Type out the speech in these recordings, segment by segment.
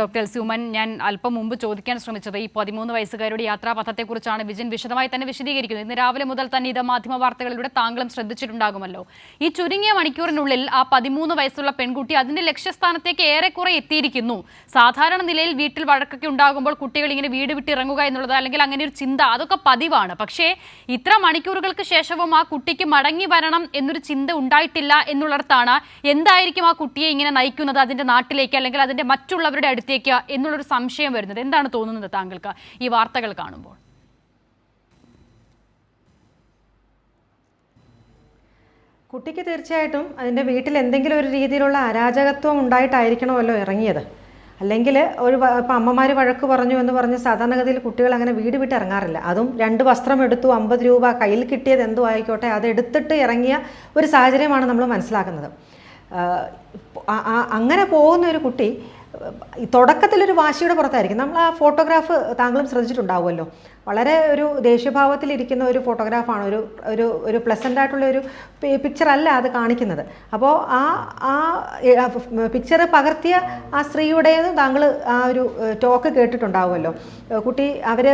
Doctor എൽസ്യൂമൻ ഞാൻ അല്പം മുമ്പ് ചോദിക്കാൻ ശ്രമിച്ചത് ഈ പതിമൂന്ന് വയസ്സുകാരുടെ യാത്രാപഥത്തെക്കുറിച്ചാണ് വിജിൻ വിശദമായി തന്നെ വിശദീകരിക്കുന്നത്. ഇന്ന് രാവിലെ മുതൽ തന്നെ ഇത് മാധ്യമ വാർത്തകളിലൂടെ താങ്കളും ശ്രദ്ധിച്ചിട്ടുണ്ടാകുമല്ലോ. ഈ ചുരുങ്ങിയ മണിക്കൂറിനുള്ളിൽ ആ പതിമൂന്ന് വയസ്സുള്ള പെൺകുട്ടി അതിന്റെ ലക്ഷ്യസ്ഥാനത്തേക്ക് ഏറെക്കുറെ എത്തിയിരിക്കുന്നു. സാധാരണ നിലയിൽ വീട്ടിൽ വഴക്കൊക്കെ ഉണ്ടാകുമ്പോൾ കുട്ടികൾ ഇങ്ങനെ വീട് വിട്ടിറങ്ങുക എന്നുള്ളത് അല്ലെങ്കിൽ അങ്ങനെ ഒരു ചിന്ത അതൊക്കെ പതിവാണ്. പക്ഷേ ഇത്ര മണിക്കൂറുകൾക്ക് ശേഷവും ആ കുട്ടിക്ക് മടങ്ങി വരണം എന്നൊരു ചിന്ത ഉണ്ടായിട്ടില്ല എന്നുള്ളിടത്താണ് എന്തായിരിക്കും ആ കുട്ടിയെ ഇങ്ങനെ നയിക്കുന്നത് അതിന്റെ നാട്ടിലേക്ക് അല്ലെങ്കിൽ അതിന്റെ മറ്റുള്ളവരുടെ അടുത്തേക്ക് എന്നുള്ളൊരു സംശയം വരുന്നത് എന്താണ് തോന്നുന്നത് താങ്കൾക്ക് ഈ വാർത്തകൾ കാണുമ്പോൾ? കുട്ടിക്ക് തീർച്ചയായിട്ടും അതിന്റെ വീട്ടിൽ എന്തെങ്കിലും ഒരു രീതിയിലുള്ള അരാജകത്വം ഉണ്ടായിട്ടായിരിക്കണമല്ലോ ഇറങ്ങിയത്. അല്ലെങ്കിൽ ഒരു ഇപ്പം അമ്മമാർ വഴക്ക് പറഞ്ഞു എന്ന് പറഞ്ഞ് സാധാരണഗതിയിൽ കുട്ടികൾ അങ്ങനെ വീട് വിട്ട് ഇറങ്ങാറില്ല. അതും രണ്ട് വസ്ത്രം എടുത്തു അമ്പത് രൂപ കയ്യിൽ കിട്ടിയത് എന്തോ ആയിക്കോട്ടെ അത് എടുത്തിട്ട് ഇറങ്ങിയ ഒരു സാഹചര്യമാണ് നമ്മൾ മനസ്സിലാക്കുന്നത്. അങ്ങനെ പോകുന്ന ഒരു കുട്ടി തുടക്കത്തിലൊരു വാശിയുടെ പുറത്തായിരിക്കും. നമ്മൾ ആ ഫോട്ടോഗ്രാഫ് താങ്കളും ശ്രദ്ധിച്ചിട്ടുണ്ടാവുമല്ലോ. വളരെ ഒരു ദേഷ്യഭാവത്തിലിരിക്കുന്ന ഒരു ഫോട്ടോഗ്രാഫാണ്. ഒരു ഒരു ഒരു പ്ലസന്റ് ആയിട്ടുള്ള ഒരു പിക്ചർ അല്ല അത് കാണിക്കുന്നത്. അപ്പോൾ ആ ആ പിക്ചർ പകർത്തിയ ആ സ്ത്രീയുടേത് താങ്കൾ ആ ഒരു ടോക്ക് കേട്ടിട്ടുണ്ടാവുമല്ലോ. കുട്ടി അവർ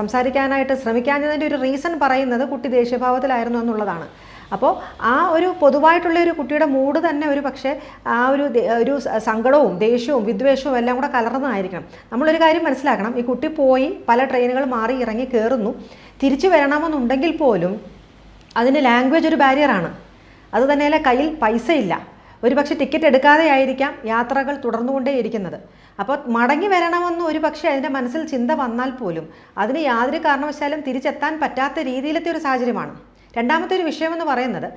സംസാരിക്കാനായിട്ട് ശ്രമിക്കാഞ്ഞതിന്റെ ഒരു റീസൺ പറയുന്നത് കുട്ടി ദേഷ്യഭാവത്തിലായിരുന്നു എന്നുള്ളതാണ്. അപ്പോൾ ആ ഒരു പൊതുവായിട്ടുള്ള ഒരു കുട്ടിയുടെ മൂഡ് തന്നെ ഒരു പക്ഷേ ആ ഒരു ഒരു സങ്കടവും ദേഷ്യവും വിദ്വേഷവും എല്ലാം കൂടെ കലർന്നതായിരിക്കണം. നമ്മളൊരു കാര്യം മനസ്സിലാക്കണം. ഈ കുട്ടി പോയി പല ട്രെയിനുകൾ മാറി ഇറങ്ങി കയറുന്നു തിരിച്ചു വരണമെന്നുണ്ടെങ്കിൽ പോലും അതിന് ലാംഗ്വേജ് ഒരു ബാരിയറാണ്. അത് തന്നെയല്ല കയ്യിൽ പൈസയില്ല. ഇല്ല ഒരു പക്ഷേ ടിക്കറ്റ് എടുക്കാതെ ആയിരിക്കാം യാത്രകൾ തുടർന്നുകൊണ്ടേയിരിക്കുന്നത് അപ്പോൾ മടങ്ങി വരണമെന്ന് ഒരു പക്ഷേ അതിന്റെ മനസ്സിൽ ചിന്ത വന്നാൽ പോലും അതിന് യാതൊരു കാരണവശാലും തിരിച്ചെത്താൻ പറ്റാത്ത രീതിയിലത്തെ ഒരു സാഹചര്യമാണ്. രണ്ടാമത്തെ ഒരു വിഷയമെന്ന് പറയുന്നത്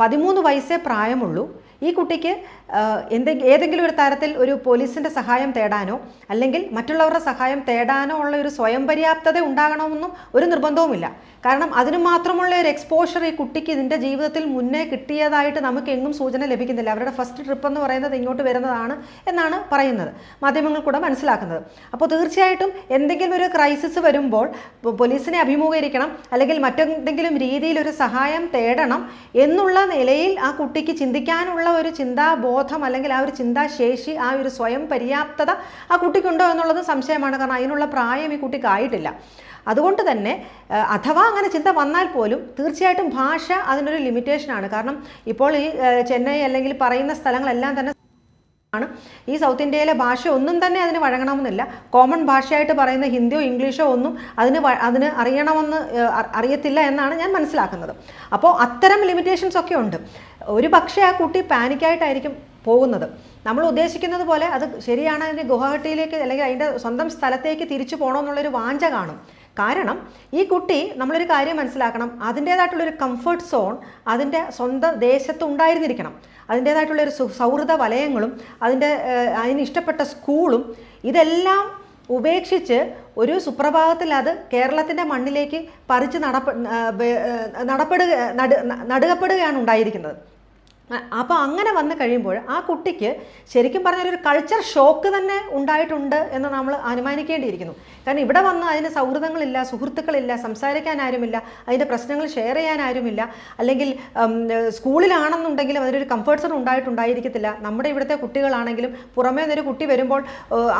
പതിമൂന്ന് വയസ്സേ പ്രായമുള്ളൂ. ഈ കുട്ടിക്ക് എന്തെങ്കിലും ഏതെങ്കിലും ഒരു തരത്തിൽ ഒരു പോലീസിന്റെ സഹായം തേടാനോ അല്ലെങ്കിൽ മറ്റുള്ളവരുടെ സഹായം തേടാനോ ഉള്ള ഒരു സ്വയം പര്യാപ്തത ഉണ്ടാകണമെന്നും ഒരു നിർബന്ധവുമില്ല. കാരണം അതിനു മാത്രമുള്ള ഒരു എക്സ്പോഷർ ഈ കുട്ടിക്ക് ഇതിന്റെ ജീവിതത്തിൽ മുന്നേ കിട്ടിയതായിട്ട് നമുക്ക് എങ്ങും സൂചന ലഭിക്കുന്നില്ല. അവരുടെ ഫസ്റ്റ് ട്രിപ്പ് എന്ന് പറയുന്നത് ഇങ്ങോട്ട് വരുന്നതാണ് എന്നാണ് പറയുന്നത് മാധ്യമങ്ങൾ കൂടെ മനസ്സിലാക്കുന്നത്. അപ്പോൾ തീർച്ചയായിട്ടും എന്തെങ്കിലും ഒരു ക്രൈസിസ് വരുമ്പോൾ പോലീസിനെ അഭിമുഖീകരിക്കണം അല്ലെങ്കിൽ മറ്റെന്തെങ്കിലും രീതിയിൽ ഒരു സഹായം തേടണം എന്നുള്ള നിലയിൽ ആ കുട്ടിക്ക് ചിന്തിക്കാനുള്ള ഒരു ചിന്താബോധം അല്ലെങ്കിൽ ആ ഒരു ചിന്താശേഷി ആ ഒരു സ്വയം പര്യാപ്തത ആ കുട്ടിക്കുണ്ടോ എന്നുള്ളത് സംശയമാണ്. കാരണം അതിനുള്ള പ്രായം ഈ കുട്ടിക്കായിട്ടില്ല അതുകൊണ്ട് തന്നെ അഥവാ അങ്ങനെ ചിന്ത വന്നാൽ പോലും തീർച്ചയായിട്ടും ഭാഷ അതിനൊരു ലിമിറ്റേഷനാണ് കാരണം ഇപ്പോൾ ഈ ചെന്നൈ അല്ലെങ്കിൽ പറയുന്ന സ്ഥലങ്ങളെല്ലാം തന്നെ ആണ്. ഈ സൗത്ത് ഇന്ത്യയിലെ ഭാഷ ഒന്നും തന്നെ അതിന് വഴങ്ങണമെന്നില്ല. കോമൺ ഭാഷയായിട്ട് പറയുന്ന ഹിന്ദിയോ ഇംഗ്ലീഷോ ഒന്നും അതിന് അതിന് അറിയണമെന്ന് അറിയത്തില്ല എന്നാണ് ഞാൻ മനസ്സിലാക്കുന്നത്. അപ്പോൾ അത്തരം ലിമിറ്റേഷൻസ് ഒക്കെ ഉണ്ട്. ഒരു പക്ഷേ ആ കുട്ടി പാനിക്കായിട്ടായിരിക്കും പോകുന്നത്. നമ്മൾ ഉദ്ദേശിക്കുന്നത് പോലെ അത് ശരിയാണ് അതിന്റെ ഗുവാഹട്ടിയിലേക്ക് അല്ലെങ്കിൽ അതിന്റെ സ്വന്തം സ്ഥലത്തേക്ക് തിരിച്ചു പോകണമെന്നുള്ളൊരു വാഞ്ച കാണും. കാരണം ഈ കുട്ടി നമ്മളൊരു കാര്യം മനസ്സിലാക്കണം. അതിന്റേതായിട്ടുള്ളൊരു കംഫർട്ട് സോൺ അതിന്റെ സ്വന്തം ദേശത്ത് ഉണ്ടായിരുന്നിരിക്കണം അതിന്റേതായിട്ടുള്ളൊരു ഒരു സൗഹൃദ വലയങ്ങളും അതിന്റെ അതിന് ഇഷ്ടപ്പെട്ട സ്കൂളും ഇതെല്ലാം ഉപേക്ഷിച്ച് ഒരു സുപ്രഭാതത്തിൽ അത് കേരളത്തിന്റെ മണ്ണിലേക്ക് പറിച്ച് നടപ്പ നടപ്പെടുക നട നടുകപ്പെടുകയാണ് ഉണ്ടായിരിക്കുന്നത്. അപ്പോൾ അങ്ങനെ വന്നു കഴിയുമ്പോൾ ആ കുട്ടിക്ക് ശരിക്കും പറഞ്ഞാൽ ഒരു കൾച്ചർ ഷോക്ക് തന്നെ ഉണ്ടായിട്ടുണ്ട് എന്ന് നമ്മൾ അനുമാനിക്കേണ്ടിയിരിക്കുന്നു. കാരണം ഇവിടെ വന്ന് അതിന് സൗഹൃദങ്ങളില്ല സുഹൃത്തുക്കളില്ല സംസാരിക്കാൻ ആരുമില്ല അതിന്റെ പ്രശ്നങ്ങൾ ഷെയർ ചെയ്യാൻ ആരുമില്ല അല്ലെങ്കിൽ സ്കൂളിലാണെന്നുണ്ടെങ്കിലും അതിനൊരു കംഫർട്ട് സോൺ ഉണ്ടായിട്ടുണ്ടായിരിക്കത്തില്ല. നമ്മുടെ ഇവിടുത്തെ കുട്ടികളാണെങ്കിലും പുറമേ നിന്നൊരു കുട്ടി വരുമ്പോൾ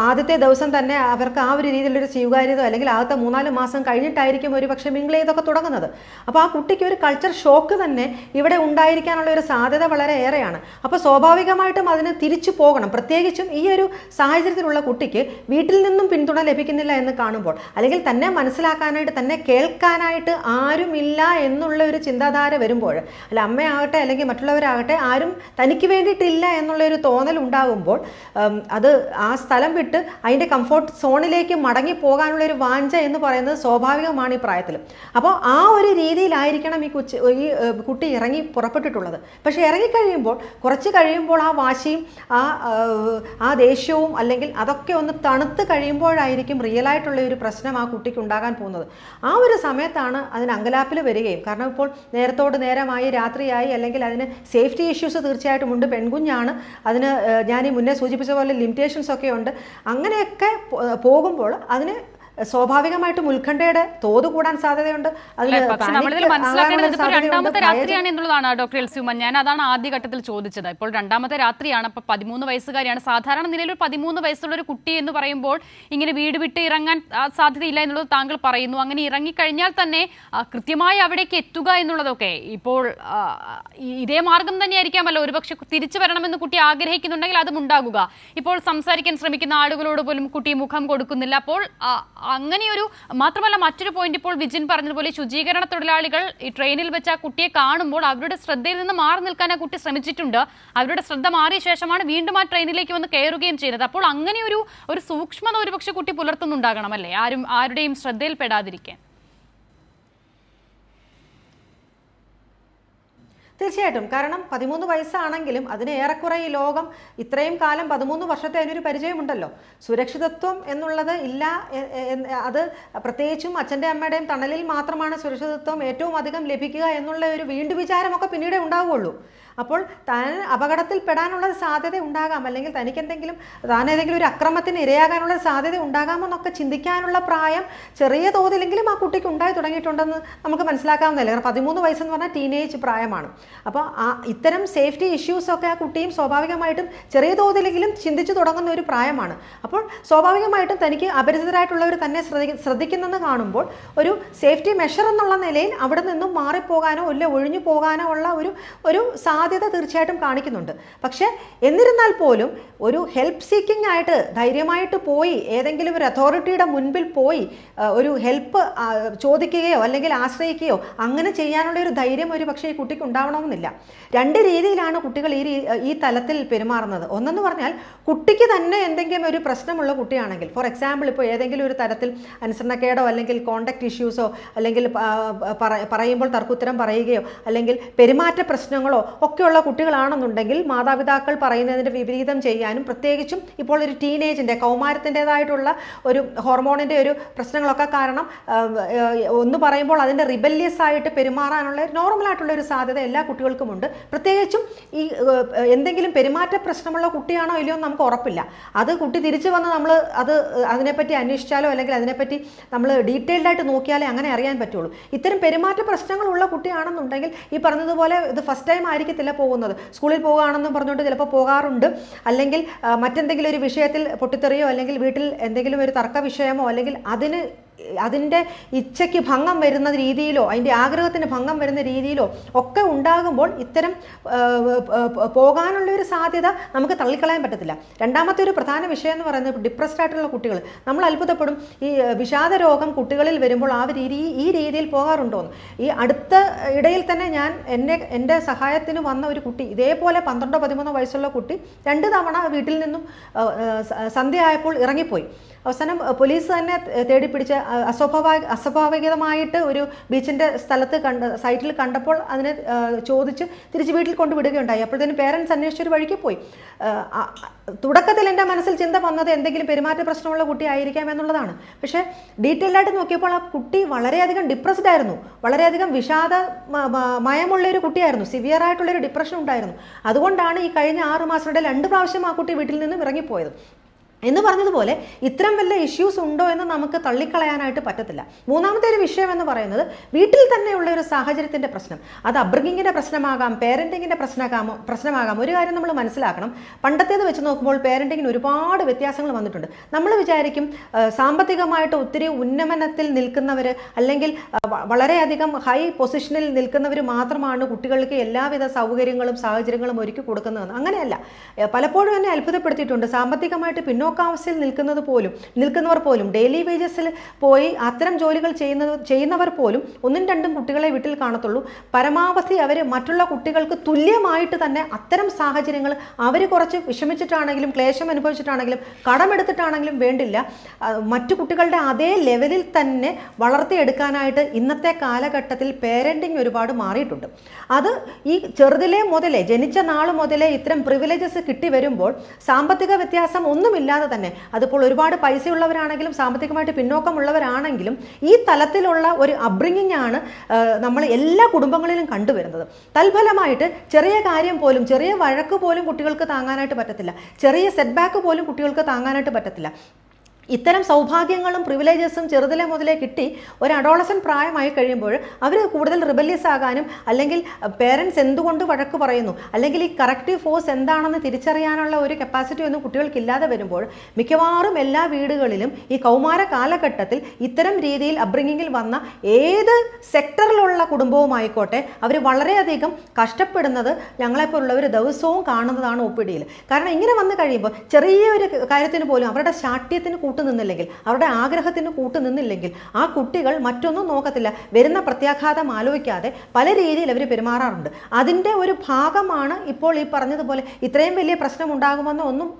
ആദ്യത്തെ ദിവസം തന്നെ അവർക്ക് ആ ഒരു രീതിയിലൊരു സ്വീകാര്യത അല്ലെങ്കിൽ ആദ്യത്തെ മൂന്നാൽ മാസം കഴിഞ്ഞിട്ടായിരിക്കും ഒരു പക്ഷേ മിങ്കിൾ ചെയ്തൊക്കെ തുടങ്ങുന്നത്. അപ്പോൾ ആ കുട്ടിക്ക് ഒരു കൾച്ചർ ഷോക്ക് തന്നെ ഇവിടെ ഉണ്ടായിരിക്കാനുള്ള ഒരു സാധ്യത വളരെ ഏറെയാണ് അപ്പോൾ സ്വാഭാവികമായിട്ടും അതിന് തിരിച്ചു പോകണം. പ്രത്യേകിച്ചും ഈ ഒരു സാഹചര്യത്തിലുള്ള കുട്ടിക്ക് വീട്ടിൽ നിന്നും പിന്തുണ ലഭിക്കുന്നില്ല എന്ന് കാണുമ്പോൾ അല്ലെങ്കിൽ തന്നെ മനസ്സിലാക്കാനായിട്ട് തന്നെ കേൾക്കാനായിട്ട് ആരുമില്ല എന്നുള്ള ഒരു ചിന്താധാര വരുമ്പോൾ അല്ല അമ്മയാകട്ടെ അല്ലെങ്കിൽ മറ്റുള്ളവരാകട്ടെ ആരും തനിക്ക് വേണ്ടിയിട്ടില്ല എന്നുള്ള ഒരു തോന്നൽ ഉണ്ടാകുമ്പോൾ അത് ആ സ്ഥലം വിട്ട് അതിന്റെ കംഫോർട്ട് സോണിലേക്ക് മടങ്ങി പോകാനുള്ള ഒരു വാഞ്ച എന്ന് പറയുന്നത് സ്വാഭാവികമാണ് ഈ പ്രായത്തിൽ അപ്പോൾ ആ ഒരു രീതിയിലായിരിക്കണം ഈ കൊച്ചു ഈ കുട്ടി ഇറങ്ങി പുറപ്പെട്ടിട്ടുള്ളത്. പക്ഷേ ഇറങ്ങിക്കഴിയുമ്പോൾ കുറച്ച് കഴിയുമ്പോൾ ആ വാശിയും ആ ആ ദേഷ്യവും അല്ലെങ്കിൽ അതൊക്കെ ഒന്ന് തണുത്ത് കഴിയുമ്പോഴായിരിക്കും റിയലായിട്ടുള്ള ഒരു പ്രശ്നം ആ കുട്ടിക്ക് ഉണ്ടാകാൻ പോകുന്നത്. ആ ഒരു സമയത്താണ് അതിന് അങ്കലാപ്പിൽ വരികയും. കാരണം ഇപ്പോൾ നേരത്തോട് നേരമായി രാത്രിയായി അല്ലെങ്കിൽ അതിന് സേഫ്റ്റി ഇഷ്യൂസ് തീർച്ചയായിട്ടും ഉണ്ട്. പെൺകുഞ്ഞാണ്. അതിന് ഞാൻ ഈ മുന്നേ സൂചിപ്പിച്ച പോലെ ലിമിറ്റേഷൻസ് ഒക്കെ ഉണ്ട്. അങ്ങനെയൊക്കെ പോകുമ്പോൾ അതിന് സ്വാഭാവികമായിട്ടും ഉത്കണ്ഠയുടെ തോത് കൂടാൻ സാധ്യതയുണ്ട്. രണ്ടാമത്തെ രാത്രിയാണ് എന്നുള്ളതാണ് ഡോക്ടർ എൽസ്യുമൻ ഞാൻ അതാണ് ആദ്യ ഘട്ടത്തിൽ ചോദിച്ചത്. ഇപ്പോൾ രണ്ടാമത്തെ രാത്രിയാണ്. അപ്പോൾ പതിമൂന്ന് വയസ്സുകാരിയാണ്. സാധാരണ നിലയിൽ ഒരു പതിമൂന്ന് വയസ്സുള്ള ഒരു കുട്ടി എന്ന് പറയുമ്പോൾ ഇങ്ങനെ വീട് വിട്ട് ഇറങ്ങാൻ സാധ്യതയില്ല എന്നുള്ളത് താങ്കൾ പറയുന്നു. അങ്ങനെ ഇറങ്ങിക്കഴിഞ്ഞാൽ തന്നെ കൃത്യമായി അവിടേക്ക് എത്തുക എന്നുള്ളതൊക്കെ ഇപ്പോൾ ഇതേ മാർഗം തന്നെയായിരിക്കാമല്ലോ. ഒരുപക്ഷെ തിരിച്ചു വരണമെന്ന് കുട്ടി ആഗ്രഹിക്കുന്നുണ്ടെങ്കിൽ അതും ഉണ്ടാകുക. ഇപ്പോൾ സംസാരിക്കാൻ ശ്രമിക്കുന്ന ആളുകളോട് പോലും കുട്ടി മുഖം കൊടുക്കുന്നില്ല. അപ്പോൾ അങ്ങനെയൊരു മാത്രമല്ല മറ്റൊരു പോയിന്റ് ഇപ്പോൾ വിജിൻ പറഞ്ഞതുപോലെ ശുചീകരണ തൊഴിലാളികൾ ഈ ട്രെയിനിൽ വെച്ച ആ കുട്ടിയെ കാണുമ്പോൾ അവരുടെ ശ്രദ്ധയിൽ നിന്ന് മാറി നിൽക്കാൻ ആ കുട്ടി ശ്രമിച്ചിട്ടുണ്ട്. അവരുടെ ശ്രദ്ധ മാറിയ ശേഷമാണ് വീണ്ടും ആ ട്രെയിനിലേക്ക് വന്ന് കയറുകയും ചെയ്യുന്നത്. അപ്പോൾ അങ്ങനെയൊരു ഒരു സൂക്ഷ്മത ഒരുപക്ഷെ കുട്ടി പുലർത്തുന്നുണ്ടാകണം അല്ലേ? ആരും ആരുടെയും ശ്രദ്ധയിൽ തീർച്ചയായിട്ടും. കാരണം പതിമൂന്ന് വയസ്സാണെങ്കിലും അതിന് ഏറെക്കുറെ ഈ ലോകം ഇത്രയും കാലം പതിമൂന്ന് വർഷത്തെ അതിനൊരു പരിചയമുണ്ടല്ലോ. സുരക്ഷിതത്വം എന്നുള്ളത് ഇല്ല അത് പ്രത്യേകിച്ചും അച്ഛന്റെ അമ്മയുടെയും തണലിൽ മാത്രമാണ് സുരക്ഷിതത്വം ഏറ്റവും അധികം ലഭിക്കുക എന്നുള്ള ഒരു വീണ്ടു വിചാരമൊക്കെ പിന്നീടേ ഉണ്ടാവുകയുള്ളൂ. അപ്പോൾ താൻ അപകടത്തിൽ പെടാനുള്ള സാധ്യത ഉണ്ടാകാം. അല്ലെങ്കിൽ തനിക്ക് എന്തെങ്കിലും താൻ ഏതെങ്കിലും ഒരു അക്രമത്തിന് ഇരയാകാനുള്ള സാധ്യത ഉണ്ടാകാമെന്നൊക്കെ ചിന്തിക്കാനുള്ള പ്രായം ചെറിയ തോതിലെങ്കിലും ആ കുട്ടിക്ക് ഉണ്ടായി തുടങ്ങിയിട്ടുണ്ടെന്ന് നമുക്ക് മനസ്സിലാക്കാവുന്നതല്ല? കാരണം പതിമൂന്ന് വയസ്സെന്ന് പറഞ്ഞാൽ ടീനേജ് പ്രായമാണ്. അപ്പോൾ ആ ഇത്തരം സേഫ്റ്റി ഇഷ്യൂസൊക്കെ ആ കുട്ടിയും സ്വാഭാവികമായിട്ടും ചെറിയ തോതിലെങ്കിലും ചിന്തിച്ചു തുടങ്ങുന്ന ഒരു പ്രായമാണ്. അപ്പോൾ സ്വാഭാവികമായിട്ടും തനിക്ക് അപരിചിതരായിട്ടുള്ളവർ തന്നെ ശ്രദ്ധി ശ്രദ്ധിക്കുന്നെന്ന് കാണുമ്പോൾ ഒരു സേഫ്റ്റി മെഷർ എന്നുള്ള നിലയിൽ അവിടെ നിന്നും മാറിപ്പോകാനോ ഇല്ല ഒഴിഞ്ഞു പോകാനോ ഉള്ള ഒരു ഒരു സാധ്യത തീർച്ചയായിട്ടും കാണിക്കുന്നുണ്ട്. പക്ഷേ എന്നിരുന്നാൽ പോലും ഒരു ഹെൽപ്പ് സീക്കിംഗ് ആയിട്ട് ധൈര്യമായിട്ട് പോയി ഏതെങ്കിലും ഒരു അതോറിറ്റിയുടെ മുൻപിൽ പോയി ഒരു ഹെൽപ്പ് ചോദിക്കുകയോ അല്ലെങ്കിൽ ആശ്രയിക്കുകയോ അങ്ങനെ ചെയ്യാനുള്ള ഒരു ധൈര്യം ഒരു പക്ഷേ ഈ കുട്ടിക്ക് ഉണ്ടാവണമെന്നില്ല. രണ്ട് രീതിയിലാണ് കുട്ടികൾ ഈ ഈ തലത്തിൽ പെരുമാറുന്നത്. ഒന്നെന്ന് പറഞ്ഞാൽ കുട്ടിക്ക് തന്നെ എന്തെങ്കിലും ഒരു പ്രശ്നമുള്ള കുട്ടിയാണെങ്കിൽ ഫോർ എക്സാമ്പിൾ ഇപ്പോൾ ഏതെങ്കിലും ഒരു തരത്തിൽ അനുസരണക്കേടോ അല്ലെങ്കിൽ കോണ്ടാക്ട് ഇഷ്യൂസോ അല്ലെങ്കിൽ പറയുമ്പോൾ തർക്കുത്തരം പറയുകയോ അല്ലെങ്കിൽ പെരുമാറ്റ പ്രശ്നങ്ങളോ ഒക്കെയുള്ള കുട്ടികളാണെന്നുണ്ടെങ്കിൽ മാതാപിതാക്കൾ പറയുന്നതിന്റെ വിപരീതം ചെയ്യാനും പ്രത്യേകിച്ചും ഇപ്പോൾ ഒരു ടീനേജിന്റെ കൗമാരത്തിന്റെതായിട്ടുള്ള ഒരു ഹോർമോണിന്റെ ഒരു പ്രശ്നങ്ങളൊക്കെ കാരണം ഒന്ന് പറയുമ്പോൾ അതിന്റെ റിബല്യസ് ആയിട്ട് പെരുമാറാനുള്ള നോർമലായിട്ടുള്ള ഒരു സാധ്യത എല്ലാ കുട്ടികൾക്കുമുണ്ട് പ്രത്യേകിച്ചും ഈ എന്തെങ്കിലും പെരുമാറ്റ പ്രശ്നമുള്ള കുട്ടിയാണോ ഇല്ലയോ എന്ന് നമുക്ക് ഉറപ്പില്ല. അത് കുട്ടി തിരിച്ചു വന്ന് നമ്മൾ അത് അതിനെപ്പറ്റി അന്വേഷിച്ചാലോ അല്ലെങ്കിൽ അതിനെപ്പറ്റി നമ്മൾ ഡീറ്റെയിൽഡ് ആയിട്ട് നോക്കിയാലേ അങ്ങനെ അറിയാൻ പറ്റുള്ളൂ. ഇത്തരം പെരുമാറ്റ പ്രശ്നങ്ങളുള്ള കുട്ടിയാണെന്നുണ്ടെങ്കിൽ ഈ പറഞ്ഞതുപോലെ ഇത് ഫസ്റ്റ് ടൈം ആയിരിക്കത്തില്ല പോകുന്നത്. സ്കൂളിൽ പോകുകയാണെന്നും പറഞ്ഞുകൊണ്ട് ചിലപ്പോൾ പോകാറുണ്ട്. അല്ലെങ്കിൽ മറ്റെന്തെങ്കിലും ഒരു വിഷയത്തിൽ പൊട്ടിത്തെറിയോ അല്ലെങ്കിൽ വീട്ടിൽ എന്തെങ്കിലും ഒരു തർക്ക വിഷയമോ അല്ലെങ്കിൽ അതിന് അതിന്റെ ഇച്ഛയ്ക്ക് ഭംഗം വരുന്ന രീതിയിലോ അതിന്റെ ആഗ്രഹത്തിന് ഭംഗം വരുന്ന രീതിയിലോ ഒക്കെ ഉണ്ടാകുമ്പോൾ ഇത്തരം പോകാനുള്ള ഒരു സാധ്യത നമുക്ക് തള്ളിക്കളയാൻ പറ്റത്തില്ല. രണ്ടാമത്തെ ഒരു പ്രധാന വിഷയം എന്ന് പറയുന്നത് ഡിപ്രസ്ഡ് ആയിട്ടുള്ള കുട്ടികൾ. നമ്മൾ അത്ഭുതപ്പെടും. ഈ വിഷാദ രോഗം കുട്ടികളിൽ വരുമ്പോൾ അവർ രീതി ഈ രീതിയിൽ പോകാറുണ്ടോ ഈ അടുത്ത ഇടയിൽ തന്നെ ഞാൻ എന്നെ എന്റെ സഹായത്തിന് വന്ന ഒരു കുട്ടി ഇതേപോലെ പന്ത്രണ്ടോ പതിമൂന്നോ വയസ്സുള്ള കുട്ടി രണ്ട് തവണ വീട്ടിൽ നിന്നും സന്ധ്യ ആയപ്പോൾ ഇറങ്ങിപ്പോയി. അവസാനം പോലീസ് തന്നെ തേടി പിടിച്ച് അസ്വാഭാവിക അസ്വാഭാവികമായിട്ട് ഒരു ബീച്ചിന്റെ സ്ഥലത്ത് കണ്ട് സൈറ്റിൽ കണ്ടപ്പോൾ അതിനെ ചോദിച്ച് തിരിച്ച് വീട്ടിൽ കൊണ്ട് വിടുകയുണ്ടായി അപ്പോഴത്തേനും പേരൻസ് അന്വേഷിച്ചൊരു വഴിക്ക് പോയി. തുടക്കത്തിൽ എന്റെ മനസ്സിൽ ചിന്ത വന്നത് എന്തെങ്കിലും പെരുമാറ്റ പ്രശ്നമുള്ള കുട്ടി ആയിരിക്കാം എന്നുള്ളതാണ്. പക്ഷേ ഡീറ്റെയിൽ ആയിട്ട് നോക്കിയപ്പോൾ ആ കുട്ടി വളരെയധികം ഡിപ്രസ്ഡ് ആയിരുന്നു. വളരെയധികം വിഷാദ മയമുള്ള ഒരു കുട്ടിയായിരുന്നു. സിവിയർ ആയിട്ടുള്ള ഒരു ഡിപ്രഷൻ ഉണ്ടായിരുന്നു. അതുകൊണ്ടാണ് ഈ കഴിഞ്ഞ ആറ് മാസത്തിനിടെ രണ്ട് പ്രാവശ്യം ആ കുട്ടി വീട്ടിൽ നിന്നും ഇറങ്ങിപ്പോയത്. എന്ന് പറഞ്ഞതുപോലെ ഇത്തരം വല്ല ഇഷ്യൂസ് ഉണ്ടോ എന്ന് നമുക്ക് തള്ളിക്കളയാനായിട്ട് പറ്റത്തില്ല. മൂന്നാമത്തെ ഒരു വിഷയം എന്ന് പറയുന്നത് വീട്ടിൽ തന്നെയുള്ള ഒരു സാഹചര്യത്തിന്റെ പ്രശ്നം. അത് അബ്രിങ്ങിന്റെ പ്രശ്നമാകാം പേരന്റിങ്ങിന്റെ പ്രശ്നമാകാമോ പ്രശ്നമാകാം. ഒരു കാര്യം നമ്മൾ മനസ്സിലാക്കണം. പണ്ടത്തേത് വെച്ച് നോക്കുമ്പോൾ പേരന്റിങ്ങിന് ഒരുപാട് വ്യത്യാസങ്ങൾ വന്നിട്ടുണ്ട്. നമ്മൾ വിചാരിക്കും സാമ്പത്തികമായിട്ട് ഒത്തിരി ഉന്നമനത്തിൽ നിൽക്കുന്നവർ അല്ലെങ്കിൽ വളരെയധികം ഹൈ പൊസിഷനിൽ നിൽക്കുന്നവർ മാത്രമാണ് കുട്ടികൾക്ക് എല്ലാവിധ സൗകര്യങ്ങളും സാഹചര്യങ്ങളും ഒരുക്കി കൊടുക്കുന്നതെന്ന്. അങ്ങനെയല്ല. പലപ്പോഴും എന്നെ അത്ഭുതപ്പെടുത്തിയിട്ടുണ്ട്. സാമ്പത്തികമായിട്ട് പിന്നോക്കാവസ്ഥയിൽ നിൽക്കുന്നത് പോലും നിൽക്കുന്നവർ പോലും ഡെയിലി വേജസിൽ പോയി അത്തരം ജോലികൾ ചെയ്യുന്നത് ചെയ്യുന്നവർ പോലും ഒന്നും രണ്ടും കുട്ടികളെ വീട്ടിൽ കാണത്തുള്ളൂ. പരമാവധി അവർ മറ്റുള്ള കുട്ടികൾക്ക് തുല്യമായിട്ട് തന്നെ അത്തരം സാഹചര്യങ്ങൾ അവർ കുറച്ച് വിഷമിച്ചിട്ടാണെങ്കിലും ക്ലേശം അനുഭവിച്ചിട്ടാണെങ്കിലും കടമെടുത്തിട്ടാണെങ്കിലും വേണ്ടില്ല. മറ്റു കുട്ടികളുടെ അതേ ലെവലിൽ തന്നെ വളർത്തിയെടുക്കാനായിട്ട് ഇന്നത്തെ കാലഘട്ടത്തിൽ പേരന്റിങ് ഒരുപാട് മാറിയിട്ടുണ്ട്. അത് ഈ ചെറുതിലെ മുതലേ ജനിച്ച നാൾ മുതലേ ഇത്തരം പ്രിവിലേജസ് കിട്ടി വരുമ്പോൾ സാമ്പത്തിക വ്യത്യാസം ഒന്നുമില്ലാതെ തന്നെ. അതിപ്പോൾ ഒരുപാട് പൈസയുള്ളവരാണെങ്കിലും സാമ്പത്തികമായിട്ട് പിന്നോക്കമുള്ളവരാണെങ്കിലും ഈ തലത്തിലുള്ള ഒരു അബ്രിങ്ങിങ് ആണ് നമ്മൾ എല്ലാ കുടുംബങ്ങളിലും കണ്ടുവരുന്നത്. തൽഫലമായിട്ട് ചെറിയ കാര്യം പോലും ചെറിയ വഴക്ക് പോലും കുട്ടികൾക്ക് താങ്ങാനായിട്ട് പറ്റത്തില്ല. ചെറിയ സെറ്റ് ബാക്ക് പോലും കുട്ടികൾക്ക് താങ്ങാനായിട്ട് പറ്റത്തില്ല. ഇത്തരം സൗഭാഗ്യങ്ങളും പ്രിവിലേജസും ചെറുതിലെ മുതലേ കിട്ടി ഒരു അഡോളസൻ പ്രായമായി കഴിയുമ്പോൾ അവർ കൂടുതൽ റിബല്യസ് ആകാനും അല്ലെങ്കിൽ പേരൻസ് എന്തുകൊണ്ട് വഴക്ക് പറയുന്നു അല്ലെങ്കിൽ ഈ കറക്റ്റീവ് ഫോഴ്സ് എന്താണെന്ന് തിരിച്ചറിയാനുള്ള ഒരു കപ്പാസിറ്റി ഒന്നും കുട്ടികൾക്കില്ലാതെ വരുമ്പോൾ മിക്കവാറും എല്ലാ വീടുകളിലും ഈ കൗമാര കാലഘട്ടത്തിൽ ഇത്തരം രീതിയിൽ അബ്രിങ്ങിങ്ങിൽ വന്ന ഏത് സെക്ടറിലുള്ള കുടുംബവുമായിക്കോട്ടെ അവർ വളരെയധികം കഷ്ടപ്പെടുന്നത് ഞങ്ങളെപ്പോലുള്ളവർ ദിവസവും കാണുന്നതാണ് ഒപ്പിടിയിൽ കാരണം ഇങ്ങനെ വന്നു കഴിയുമ്പോൾ ചെറിയൊരു കാര്യത്തിന് പോലും അവരുടെ ശാഠ്യത്തിന് കൂട്ടുനിന്നില്ലെങ്കിൽ അവരുടെ ആഗ്രഹത്തിന് കൂട്ടുനിന്നില്ലെങ്കിൽ ആ കുട്ടികൾ മറ്റൊന്നും നോക്കത്തില്ല. വരുന്ന പ്രത്യാഘാതം ആലോചിക്കാതെ പല രീതിയിൽ അവർ പെരുമാറാറുണ്ട്. അതിന്റെ ഒരു ഭാഗമാണ് ഇപ്പോൾ ഈ പറഞ്ഞതുപോലെ ഇത്രയും വലിയ പ്രശ്നം ഉണ്ടാകുമെന്ന് ഒന്നും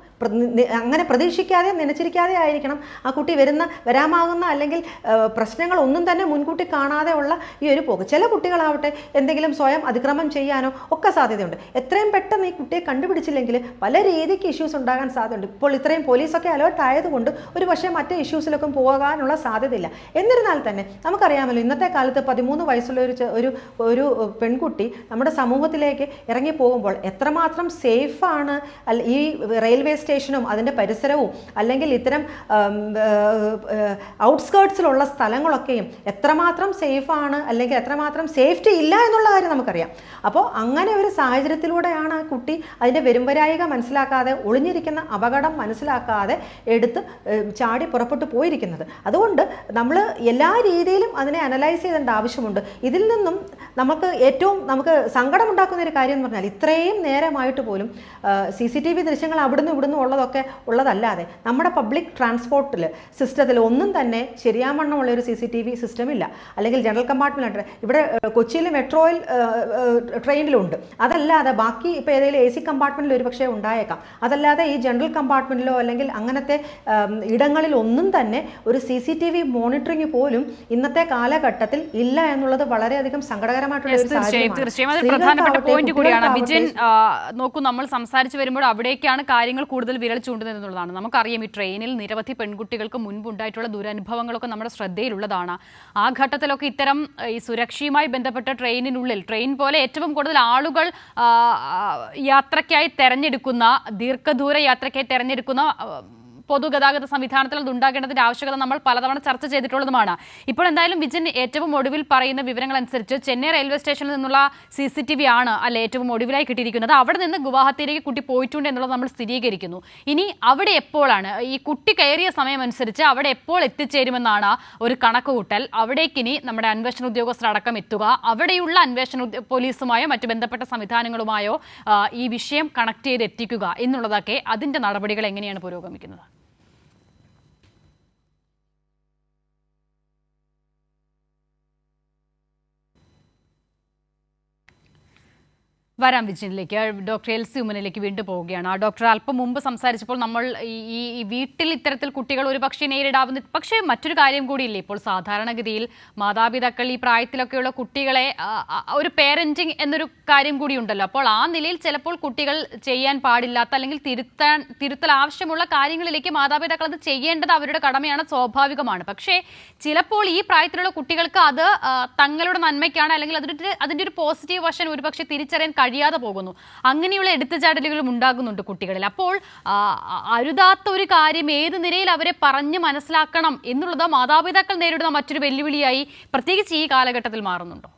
അങ്ങനെ പ്രതീക്ഷിക്കാതെ നനച്ചിരിക്കാതെ ആയിരിക്കണം ആ കുട്ടി വരുന്ന വരാമാകുന്ന അല്ലെങ്കിൽ പ്രശ്നങ്ങൾ ഒന്നും തന്നെ മുൻകൂട്ടി കാണാതെ ഉള്ള ഈ ഒരു പോക്ക്. ചില കുട്ടികളാവട്ടെ എന്തെങ്കിലും സ്വയം അതിക്രമം ചെയ്യാനോ ഒക്കെ സാധ്യതയുണ്ട്. എത്രയും പെട്ടെന്ന് ഈ കുട്ടിയെ കണ്ടുപിടിച്ചില്ലെങ്കിൽ പല രീതിക്ക് ഇഷ്യൂസ് ഉണ്ടാകാൻ സാധ്യതയുണ്ട്. ഇപ്പോൾ ഇത്രയും പോലീസൊക്കെ അലേർട്ട് ആയതുകൊണ്ട് ഒരു പക്ഷേ മറ്റേ ഇഷ്യൂസിലൊക്കെ പോകാനുള്ള സാധ്യതയില്ല. എന്നിരുന്നാൽ തന്നെ നമുക്കറിയാമല്ലോ ഇന്നത്തെ കാലത്ത് പതിമൂന്ന് വയസ്സുള്ള ഒരു ഒരു ഒരു പെൺകുട്ടി നമ്മുടെ സമൂഹത്തിലേക്ക് ഇറങ്ങി പോകുമ്പോൾ എത്രമാത്രം സേഫാണ് ഈ റെയിൽവേ സ്റ്റേഷനും അതിന്റെ പരിസരവും അല്ലെങ്കിൽ ഇത്തരം ഔട്ട്സ്കേർട്സിലുള്ള സ്ഥലങ്ങളൊക്കെയും എത്രമാത്രം സേഫാണ് അല്ലെങ്കിൽ എത്രമാത്രം സേഫ്റ്റി ഇല്ല എന്നുള്ള കാര്യം നമുക്കറിയാം. അപ്പോൾ അങ്ങനെ ഒരു സാഹചര്യത്തിലൂടെയാണ് കുട്ടി അതിന്റെ വരുംവരായിക മനസ്സിലാക്കാതെ ഒളിഞ്ഞിരിക്കുന്ന അപകടം മനസ്സിലാക്കാതെ എടുത്ത് ചാടി പുറപ്പെട്ടു പോയിരിക്കുന്നത്. അതുകൊണ്ട് നമ്മൾ എല്ലാ രീതിയിലും അതിനെ അനലൈസ് ചെയ്യേണ്ട ആവശ്യമുണ്ട്. ഇതിൽ നിന്നും നമുക്ക് ഏറ്റവും നമുക്ക് സങ്കടമുണ്ടാക്കുന്ന ഒരു കാര്യം എന്ന് പറഞ്ഞാൽ ഇത്രയും നേരമായിട്ട് പോലും സി സി ടി വി ദൃശ്യങ്ങൾ അവിടുന്ന് ഇവിടുന്ന് ഉള്ളതൊക്കെ ഉള്ളതല്ലാതെ നമ്മുടെ പബ്ലിക് ട്രാൻസ്പോർട്ടിൽ സിസ്റ്റത്തിൽ ഒന്നും തന്നെ ശരിയാവണ്ണമുള്ള ഒരു C C T V system ഇല്ല. അല്ലെങ്കിൽ ജനറൽ കമ്പാർട്ട്മെന്റ് ഇവിടെ കൊച്ചിയിൽ മെട്രോയിൽ ട്രെയിനിലുണ്ട് അതല്ലാതെ ബാക്കി ഇപ്പോൾ ഏതെങ്കിലും എ സി കമ്പാർട്ട്മെന്റിൽ ഒരു പക്ഷേ ഉണ്ടായേക്കാം. അതല്ലാതെ ഈ ജനറൽ കമ്പാർട്ട്മെന്റിലോ അല്ലെങ്കിൽ അങ്ങനത്തെ ഏം, ഇടങ്ങളിൽ ഒന്നും തന്നെ ഒരു C C T V monitoring പോലും ഇന്നത്തെ കാലഘട്ടത്തിൽ ഇല്ല എന്നുള്ളത് വളരെയധികം സങ്കടകരമായിട്ടുള്ള Yes, ഒരു തീർച്ചയായും തീർച്ചയായും. അതൊരു പ്രധാനപ്പെട്ട പോയിന്റ് കൂടിയാണ്. വിജയൻ നോക്കൂ നമ്മൾ സംസാരിച്ചു വരുമ്പോൾ അവിടേക്കാണ് കാര്യങ്ങൾ കൂടുതൽ വിരൽ ചൂണ്ടുന്നത് എന്നുള്ളതാണ്. നമുക്കറിയാം ഈ ട്രെയിനിൽ നിരവധി പെൺകുട്ടികൾക്ക് മുൻപുണ്ടായിട്ടുള്ള ദുരനുഭവങ്ങളൊക്കെ നമ്മുടെ ശ്രദ്ധയിലുള്ളതാണ്. ആ ഘട്ടത്തിലൊക്കെ ഇത്തരം ഈ സുരക്ഷയുമായി ബന്ധപ്പെട്ട ട്രെയിനിനുള്ളിൽ ട്രെയിൻ പോലെ ഏറ്റവും കൂടുതൽ ആളുകൾ യാത്രയ്ക്കായി തെരഞ്ഞെടുക്കുന്ന ദീർഘദൂര യാത്രയ്ക്കായി തെരഞ്ഞെടുക്കുന്ന പൊതുഗതാഗത സംവിധാനത്തിൽ അത് ഉണ്ടാകേണ്ടതിന്റെ ആവശ്യകത നമ്മൾ പലതവണ ചർച്ച ചെയ്തിട്ടുള്ളതുമാണ്. ഇപ്പോൾ എന്തായാലും വിജിൻ ഏറ്റവും ഒടുവിൽ പറയുന്ന വിവരങ്ങൾ അനുസരിച്ച് ചെന്നൈ റെയിൽവേ സ്റ്റേഷനിൽ നിന്നുള്ള സി സി ടി വി ആണ് അല്ലെ ഏറ്റവും ഒടുവിലായി കിട്ടിയിരിക്കുന്നത്. അവിടെ നിന്ന് ഗുവാഹത്തിയിലേക്ക് കുട്ടി പോയിട്ടുണ്ട് എന്നുള്ളത് നമ്മൾ സ്ഥിരീകരിക്കുന്നു. ഇനി അവിടെ എപ്പോഴാണ്? ഈ കുട്ടി കയറിയ സമയം അനുസരിച്ച് അവിടെ എപ്പോൾ എത്തിച്ചേരുമെന്നാണ് ഒരു കണക്കുകൂട്ടൽ. അവിടേക്കിനി നമ്മുടെ അന്വേഷണ ഉദ്യോഗസ്ഥർ അടക്കം എത്തുക. അവിടെയുള്ള അന്വേഷണ പോലീസുമായോ മറ്റു ബന്ധപ്പെട്ട സംവിധാനങ്ങളുമായോ ഈ വിഷയം കണക്ട് ചെയ്ത് എത്തിക്കുക എന്നുള്ളതൊക്കെ അതിന്റെ നടപടികൾ എങ്ങനെയാണ് പുരോഗമിക്കുന്നത്? വരാം വിജയനിലേക്ക് ഡോക്ടർ എൽ സി ഉമ്മനിലേക്ക് വീണ്ടും പോവുകയാണ്. ആ ഡോക്ടർ അല്പം മുമ്പ് സംസാരിച്ചപ്പോൾ നമ്മൾ ഈ വീട്ടിൽ ഇത്തരത്തിൽ കുട്ടികൾ ഒരു പക്ഷേ നേരിടാവുന്ന പക്ഷേ മറ്റൊരു കാര്യം കൂടിയില്ലേ? ഇപ്പോൾ സാധാരണഗതിയിൽ മാതാപിതാക്കൾ ഈ പ്രായത്തിലൊക്കെയുള്ള കുട്ടികളെ ഒരു പേരന്റിങ് എന്നൊരു കാര്യം കൂടി ഉണ്ടല്ലോ. അപ്പോൾ ആ നിലയിൽ ചിലപ്പോൾ കുട്ടികൾ ചെയ്യാൻ പാടില്ലാത്ത അല്ലെങ്കിൽ തിരുത്താൻ തിരുത്തൽ ആവശ്യമുള്ള കാര്യങ്ങളിലേക്ക് മാതാപിതാക്കൾ അത് ചെയ്യേണ്ടത് അവരുടെ കടമയാണ് സ്വാഭാവികമാണ്. പക്ഷേ ചിലപ്പോൾ ഈ പ്രായത്തിലുള്ള കുട്ടികൾക്ക് അത് തങ്ങളുടെ നന്മയ്ക്കാണ് അല്ലെങ്കിൽ അതിന്റെ അതിന്റെ ഒരു പോസിറ്റീവ് വശം ഒരുപക്ഷെ തിരിച്ചറിയാൻ കഴിയാതെ പോകുന്നു. അങ്ങനെയുള്ള എടുത്തുചാടലുകളും ഉണ്ടാകുന്നുണ്ട് കുട്ടികളിൽ. അപ്പോൾ അരുതാത്ത ഒരു കാര്യം ഏത് നിലയിൽ അവരെ പറഞ്ഞ് മനസ്സിലാക്കണം എന്നുള്ളത് മാതാപിതാക്കൾ നേരിടുന്ന മറ്റൊരു വെല്ലുവിളിയായി പ്രത്യേകിച്ച് ഈ കാലഘട്ടത്തിൽ മാറുന്നുണ്ടോ?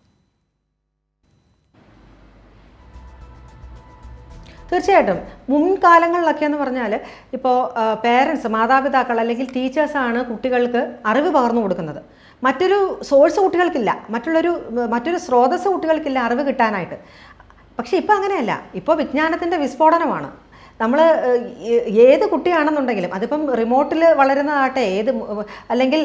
തീർച്ചയായിട്ടും. മുൻകാലങ്ങളിലൊക്കെ എന്ന് പറഞ്ഞാൽ ഇപ്പോൾ പേരൻസ് മാതാപിതാക്കൾ അല്ലെങ്കിൽ ടീച്ചേഴ്സാണ് കുട്ടികൾക്ക് അറിവ് പകർന്നു കൊടുക്കുന്നത്. മറ്റൊരു സോഴ്സ് കുട്ടികൾക്കില്ല. മറ്റുള്ളൊരു മറ്റൊരു സ്രോതസ്സ് കുട്ടികൾക്കില്ല അറിവ് കിട്ടാനായിട്ട്. പക്ഷേ ഇപ്പോൾ അങ്ങനെയല്ല. ഇപ്പോൾ വിജ്ഞാനത്തിന്റെ വിസ്ഫോടനമാണ്. നമ്മൾ ഏത് കുട്ടിയാണെന്നുണ്ടെങ്കിലും അതിപ്പം റിമോട്ടിൽ വളരുന്നതാകട്ടെ ഏത് അല്ലെങ്കിൽ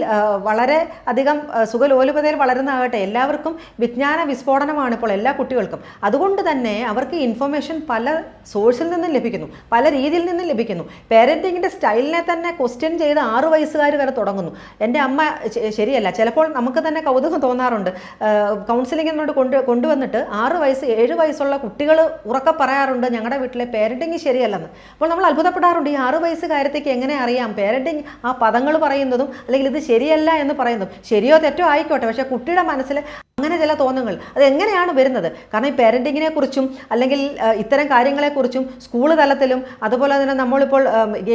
വളരെ അധികം സുഖലോലുപതയിൽ വളരുന്നതാകട്ടെ എല്ലാവർക്കും വിജ്ഞാന വിസ്ഫോടനമാണ് ഇപ്പോൾ എല്ലാ കുട്ടികൾക്കും. അതുകൊണ്ട് തന്നെ അവർക്ക് ഇൻഫർമേഷൻ പല സോഴ്സിൽ നിന്നും ലഭിക്കുന്നു പല രീതിയിൽ നിന്നും ലഭിക്കുന്നു. പേരന്റിങ്ങിന്റെ സ്റ്റൈലിനെ തന്നെ ക്വസ്റ്റ്യൻ ചെയ്ത് ആറ് വയസ്സുകാർ വരെ തുടങ്ങുന്നു. എന്റെ അമ്മ ശരിയല്ല ചിലപ്പോൾ നമുക്ക് തന്നെ കൗതുകം തോന്നാറുണ്ട്. കൗൺസിലിങ്ങിനോട് കൊണ്ട് കൊണ്ടുവന്നിട്ട് ആറ് വയസ്സ് ഏഴ് വയസ്സുള്ള കുട്ടികൾ ഉറക്കെ പറയാറുണ്ട് ഞങ്ങളുടെ വീട്ടിലെ പേരന്റിങ് ശരിയല്ലെന്ന് അപ്പോൾ നമ്മൾ അത്ഭുതപ്പെടാറുണ്ട് ഈ ആറ് വയസ്സുകാരത്തേക്ക് എങ്ങനെ അറിയാം? പേരന്റിങ് ആ പദങ്ങൾ പറയുന്നതും അല്ലെങ്കിൽ ഇത് ശരിയല്ല എന്ന് പറയുന്നതും. ശരിയോ തെറ്റോ ആയിക്കോട്ടെ. പക്ഷേ കുട്ടിയുടെ മനസ്സിൽ അങ്ങനെ ചില തോന്നലുകൾ അത് എങ്ങനെയാണ് വരുന്നത്? കാരണം ഈ പേരന്റിങ്ങിനെ കുറിച്ചും അല്ലെങ്കിൽ ഇത്തരം കാര്യങ്ങളെക്കുറിച്ചും സ്കൂൾ തലത്തിലും അതുപോലെ തന്നെ നമ്മളിപ്പോൾ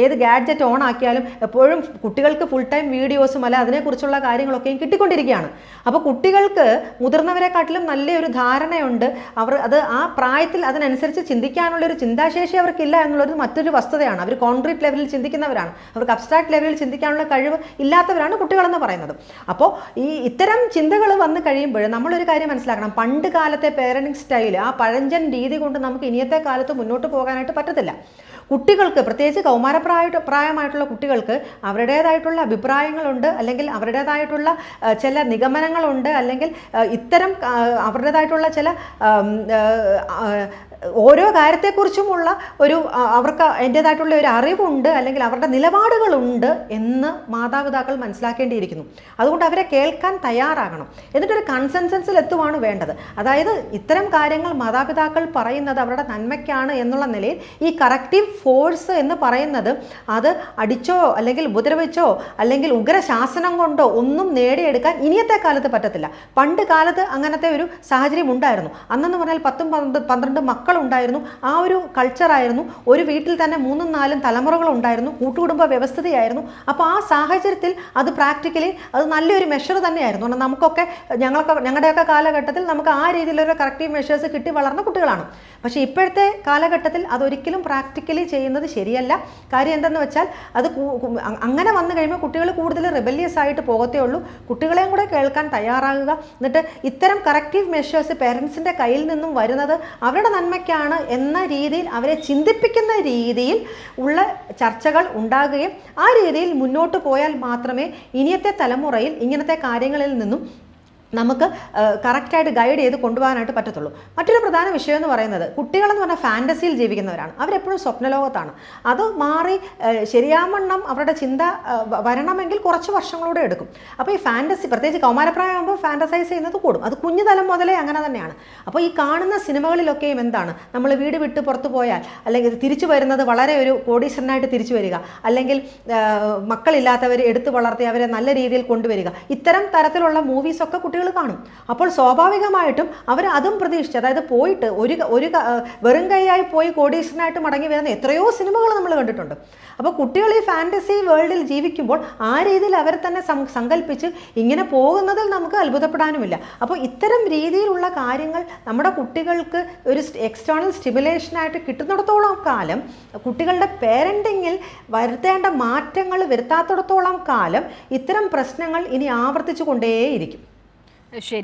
ഏത് ഗാഡ്ജറ്റ് ഓൺ ആക്കിയാലും എപ്പോഴും കുട്ടികൾക്ക് ഫുൾ ടൈം വീഡിയോസും അല്ല അതിനെക്കുറിച്ചുള്ള കാര്യങ്ങളൊക്കെയും കിട്ടിക്കൊണ്ടിരിക്കുകയാണ്. അപ്പോൾ കുട്ടികൾക്ക് മുതിർന്നവരെക്കാട്ടിലും നല്ലൊരു ധാരണയുണ്ട്. അവർ അത് ആ പ്രായത്തിൽ അതിനനുസരിച്ച് ചിന്തിക്കാനുള്ള ഒരു ചിന്താശേഷി അവർക്കില്ല എന്നുള്ളത് മറ്റൊരു വസ്തുതയാണ്. അവർ കോൺക്രീറ്റ് ലെവലിൽ ചിന്തിക്കുന്നവരാണ്. അവർക്ക് അബ്സ്ട്രാക്ട് ലെവലിൽ ചിന്തിക്കാനുള്ള കഴിവ് ഇല്ലാത്തവരാണ് കുട്ടികളെന്ന് പറയുന്നത്. അപ്പോൾ ഈ ഇത്തരം ചിന്തകൾ വന്നു കഴിയുമ്പോൾ നമ്മളൊരു കാര്യം മനസ്സിലാക്കണം. പണ്ട് കാലത്തെ പേരന്റിങ് സ്റ്റൈൽ ആ പഴഞ്ചൻ രീതി കൊണ്ട് നമുക്ക് ഇനിയത്തെ കാലത്ത് മുന്നോട്ട് പോകാനായിട്ട് പറ്റത്തില്ല. കുട്ടികൾക്ക് പ്രത്യേകിച്ച് കൗമാരപ്രായ പ്രായമായിട്ടുള്ള കുട്ടികൾക്ക് അവരുടേതായിട്ടുള്ള അഭിപ്രായങ്ങളുണ്ട് അല്ലെങ്കിൽ അവരുടേതായിട്ടുള്ള ചില നിഗമനങ്ങളുണ്ട് അല്ലെങ്കിൽ ഇത്തരം അവരുടേതായിട്ടുള്ള ചില ഓരോ കാര്യത്തെക്കുറിച്ചുമുള്ള ഒരു അവർക്ക് അതിന്റേതായിട്ടുള്ള ഒരു അറിവുണ്ട് അല്ലെങ്കിൽ അവരുടെ നിലപാടുകളുണ്ട് എന്ന് മാതാപിതാക്കൾ മനസ്സിലാക്കേണ്ടിയിരിക്കുന്നു. അതുകൊണ്ട് അവരെ കേൾക്കാൻ തയ്യാറാകണം. എന്നിട്ടൊരു കൺസെൻസൻസിൽ എത്തുവാണ് വേണ്ടത്. അതായത് ഇത്തരം കാര്യങ്ങൾ മാതാപിതാക്കൾ പറയുന്നത് അവരുടെ നന്മയ്ക്കാണ് എന്നുള്ള നിലയിൽ ഈ കറക്റ്റീവ് ഫോഴ്സ് എന്ന് പറയുന്നത് അത് അടിച്ചോ അല്ലെങ്കിൽ ഉപദ്രവിച്ചോ അല്ലെങ്കിൽ ഉഗ്രശാസനം കൊണ്ടോ ഒന്നും നേടിയെടുക്കാൻ ഇനിയത്തെ കാലത്ത് പറ്റത്തില്ല. പണ്ട് കാലത്ത് അങ്ങനത്തെ ഒരു സാഹചര്യം ഉണ്ടായിരുന്നു. അന്നെന്ന് പറഞ്ഞാൽ പത്തും പന്ത്രണ്ട് പന്ത്രണ്ട് മക്കളുണ്ടായിരുന്നു ആ ഒരു കൾച്ചറായിരുന്നു ഒരു വീട്ടിൽ തന്നെ മൂന്നും നാലും തലമുറകൾ ഉണ്ടായിരുന്നു കൂട്ടുകുടുംബ വ്യവസ്ഥതയായിരുന്നു. അപ്പോൾ ആ സാഹചര്യത്തിൽ അത് പ്രാക്ടിക്കലി അത് നല്ലൊരു മെഷർ തന്നെയായിരുന്നു. കാരണം നമുക്കൊക്കെ ഞങ്ങളൊക്കെ ഞങ്ങളുടെയൊക്കെ കാലഘട്ടത്തിൽ നമുക്ക് ആ രീതിയിലൊരു കറക്റ്റീവ് മെഷേഴ്സ് കിട്ടി വളർന്ന കുട്ടികളാണ്. പക്ഷേ ഇപ്പോഴത്തെ കാലഘട്ടത്തിൽ അതൊരിക്കലും പ്രാക്ടിക്കലി ചെയ്യുന്നത് ശരിയല്ല. കാര്യം എന്തെന്ന് വെച്ചാൽ അത് അങ്ങനെ വന്നു കഴിയുമ്പോൾ കുട്ടികൾ കൂടുതൽ റിബല്യസ് ആയിട്ട് പോകത്തേ ഉള്ളൂ. കുട്ടികളെയും കൂടെ കേൾക്കാൻ തയ്യാറാകുക. എന്നിട്ട് ഇത്തരം കറക്റ്റീവ് മെഷേഴ്സ് പേരൻസിന്റെ കയ്യിൽ നിന്നും വരുന്നത് അവരുടെ നന്മയ്ക്കാണ് എന്ന രീതിയിൽ അവരെ ചിന്തിപ്പിക്കുന്ന രീതിയിൽ ഉള്ള ചർച്ചകൾ ഉണ്ടാകുകയും ആ രീതിയിൽ മുന്നോട്ട് പോയാൽ മാത്രമേ ഇനിയത്തെ തലമുറയിൽ ഇങ്ങനത്തെ കാര്യങ്ങളിൽ നിന്നും നമുക്ക് കറക്റ്റായിട്ട് ഗൈഡ് ചെയ്ത് കൊണ്ടുപോകാനായിട്ട് പറ്റത്തുള്ളൂ. മറ്റൊരു പ്രധാന വിഷയം എന്ന് പറയുന്നത് കുട്ടികളെന്ന് പറഞ്ഞാൽ ഫാന്റസിയിൽ ജീവിക്കുന്നവരാണ്. അവരെപ്പോഴും സ്വപ്നലോകത്താണ്. അത് മാറി ശരിയാമണ്ണം അവരുടെ ചിന്ത വരണമെങ്കിൽ കുറച്ച് വർഷങ്ങളൂടെ എടുക്കും. അപ്പോൾ ഈ ഫാന്റസി പ്രത്യേകിച്ച് കൗമാരപ്രായമാകുമ്പോൾ ഫാന്റസൈസ് ചെയ്യുന്നത് കൂടും. അത് കുഞ്ഞുതലം മുതലേ അങ്ങനെ തന്നെയാണ്. അപ്പോൾ ഈ കാണുന്ന സിനിമകളിലൊക്കെയും എന്താണ്? നമ്മൾ വീട് വിട്ട് പുറത്തു പോയാൽ അല്ലെങ്കിൽ തിരിച്ചു വരുന്നത് വളരെ ഒരു കോടീശ്വരനായിട്ട് തിരിച്ചു വരിക. അല്ലെങ്കിൽ മക്കളില്ലാത്തവർ എടുത്തു വളർത്തി അവരെ നല്ല രീതിയിൽ കൊണ്ടുവരിക. ഇത്തരം തരത്തിലുള്ള മൂവീസൊക്കെ കുട്ടികൾ കാണും. അപ്പോൾ സ്വാഭാവികമായിട്ടും അവർ അതും പ്രതീക്ഷിച്ച് അതായത് പോയിട്ട് ഒരു ഒരു വെറും കൈയായി പോയി കോടീശ്വരനായിട്ട് മടങ്ങി വരുന്ന എത്രയോ സിനിമകൾ നമ്മൾ കണ്ടിട്ടുണ്ട്. അപ്പോൾ കുട്ടികൾ ഈ ഫാന്റസി വേൾഡിൽ ജീവിക്കുമ്പോൾ ആ രീതിയിൽ അവർ തന്നെ സങ്കല്പിച്ച് ഇങ്ങനെ പോകുന്നതിൽ നമുക്ക് അത്ഭുതപ്പെടാനുമില്ല. അപ്പോൾ ഇത്തരം രീതിയിലുള്ള കാര്യങ്ങൾ നമ്മുടെ കുട്ടികൾക്ക് ഒരു എക്സ്റ്റേണൽ സ്റ്റിമുലേഷനായിട്ട് കിട്ടുന്നിടത്തോളം കാലം കുട്ടികളുടെ പേരന്റിങ്ങിൽ വരുത്തേണ്ട മാറ്റങ്ങൾ വരുത്താത്തിടത്തോളം കാലം ഇത്തരം പ്രശ്നങ്ങൾ ഇനി ആവർത്തിച്ചു കൊണ്ടേയിരിക്കും. ശരി